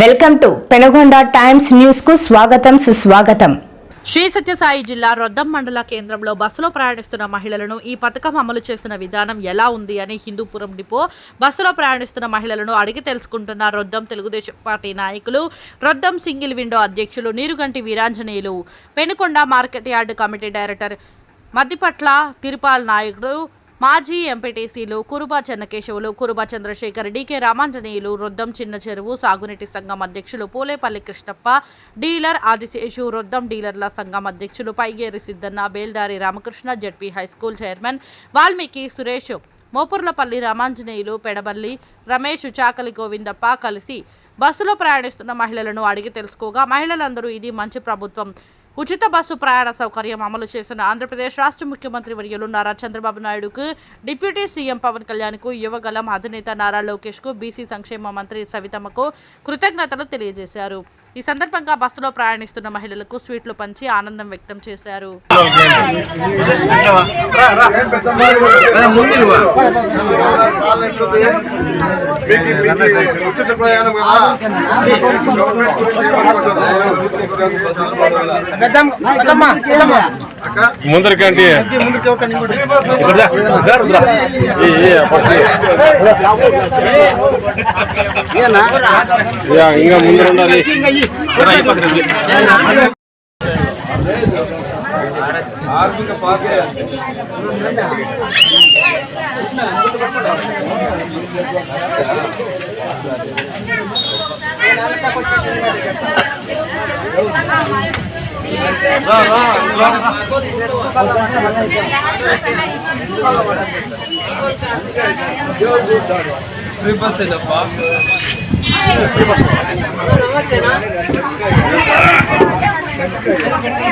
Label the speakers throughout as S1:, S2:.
S1: Welcome to Penagonda times న్యూస్కు స్వాగతం సుస్వాగతం.
S2: శ్రీ సత్యసాయి జిల్లా రొద్దం మండల కేంద్రంలో బస్సులో ప్రయాణిస్తున్న మహిళలను ఈ పథకం అమలు చేసిన విధానం ఎలా ఉంది అని హిందూపురం డిపో బస్సులో ప్రయాణిస్తున్న మహిళలను అడిగి తెలుసుకుంటున్న రొద్దం తెలుగుదేశం పార్టీ నాయకులు రొద్దం సింగిల్ విండో అధ్యక్షులు Neeruganti Veeranjaneyulu Penukonda market yard committee director Maddipatla Tirupal నాయకుడు మాజీ ఎంపీటీసీలు కురుబా చెన్నకేశవులు కురుబా చంద్రశేఖర్ డీకే రామాంజనేయులు రొద్దం చిన్న చెరువు సాగునీటి సంఘం అధ్యక్షులు పూలేపల్లి కృష్ణప్ప డీలర్ ఆదిశేషు రొద్దం డీలర్ల సంఘం అధ్యక్షులు Paigeri Siddanna బేల్దారి Ramakrishna ZP high school chairman Valmiki Suresh Mopurlapalli Ramanjaneyulu Pedaballi Ramesh Chakali Govindappa కలిసి బస్సులో ప్రయాణిస్తున్న మహిళలను అడిగి తెలుసుకోగా మహిళలందరూ ఇది మంచి ప్రభుత్వం. ఉచిత బస్సు ప్రయాణ సౌకర్యం అమలు చేసిన ఆంధ్రప్రదేశ్ రాష్ట్ర ముఖ్యమంత్రి వర్యులు నారా చంద్రబాబు నాయుడుకు డిప్యూటీ సీఎం పవన్ కళ్యాణ్కు యువగలం అధినేత నారా లోకేష్కు బీసీ సంక్షేమ మంత్రి సవితమ్మకు కృతజ్ఞతలు తెలియజేశారు. ఈ సందర్భంగా బస్సులో ప్రయాణిస్తున్న మహిళలకు స్వీట్లు పంచి ఆనందం వ్యక్తం చేశారు.
S3: మీకు మీకు ఉచిత ప్రయాణం కదా గవర్నమెంట్
S4: ముందరికంటే ఇంకా ముందర ఉండాలి
S3: నుంచి వస్తాం
S4: లేదు తీసుకో
S3: ఏమ్మా ప్రభుత్వం ప్రతి రెడ్డి పరిపాలన ఎట్లుంది?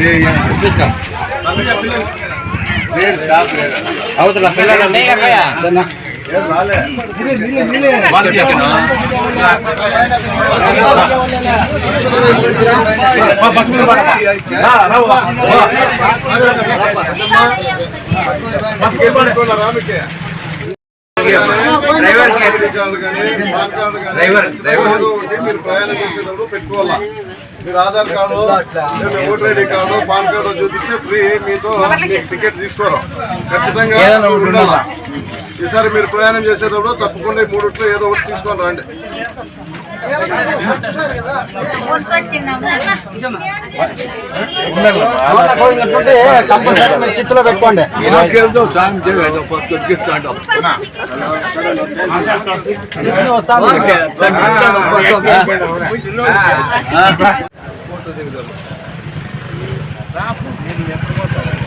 S3: ఏ. అందుకే పిల్లలు లేదు స్టాప్ లేదు
S4: అవతల పిల్లలు
S3: డ్రైవర్ డ్రైవర్ డ్రైవర్. మీరు ప్రయాణం చేసేటప్పుడు పెట్టుకోవాలా మీరు Aadhaar card voter ID card PAN card చూపిస్తే ఫ్రీ మీతో టికెట్ తీసుకోరు ఖచ్చితంగా ఉండాలా? ఈసారి మీరు ప్రయాణం చేసేటప్పుడు తప్పకుండా ఈ మూడిట్లో ఏదో ఒకటి తీసుకొని రండి.
S5: చిత్తులో పెట్టుకోండి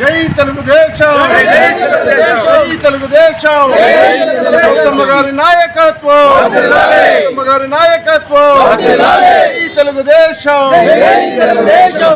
S3: జై తెలుగుదేశం
S4: జై తెలుగుదేశం.
S3: జై తెలుగుదేశం కవితమ్మ గారి నాయకత్వం
S4: వర్ధిల్లాలి.
S3: కవితమ్మ గారి నాయకత్వం
S4: వర్ధిల్లాలి.
S3: జై తెలుగుదేశం
S4: తెలుగుదేశం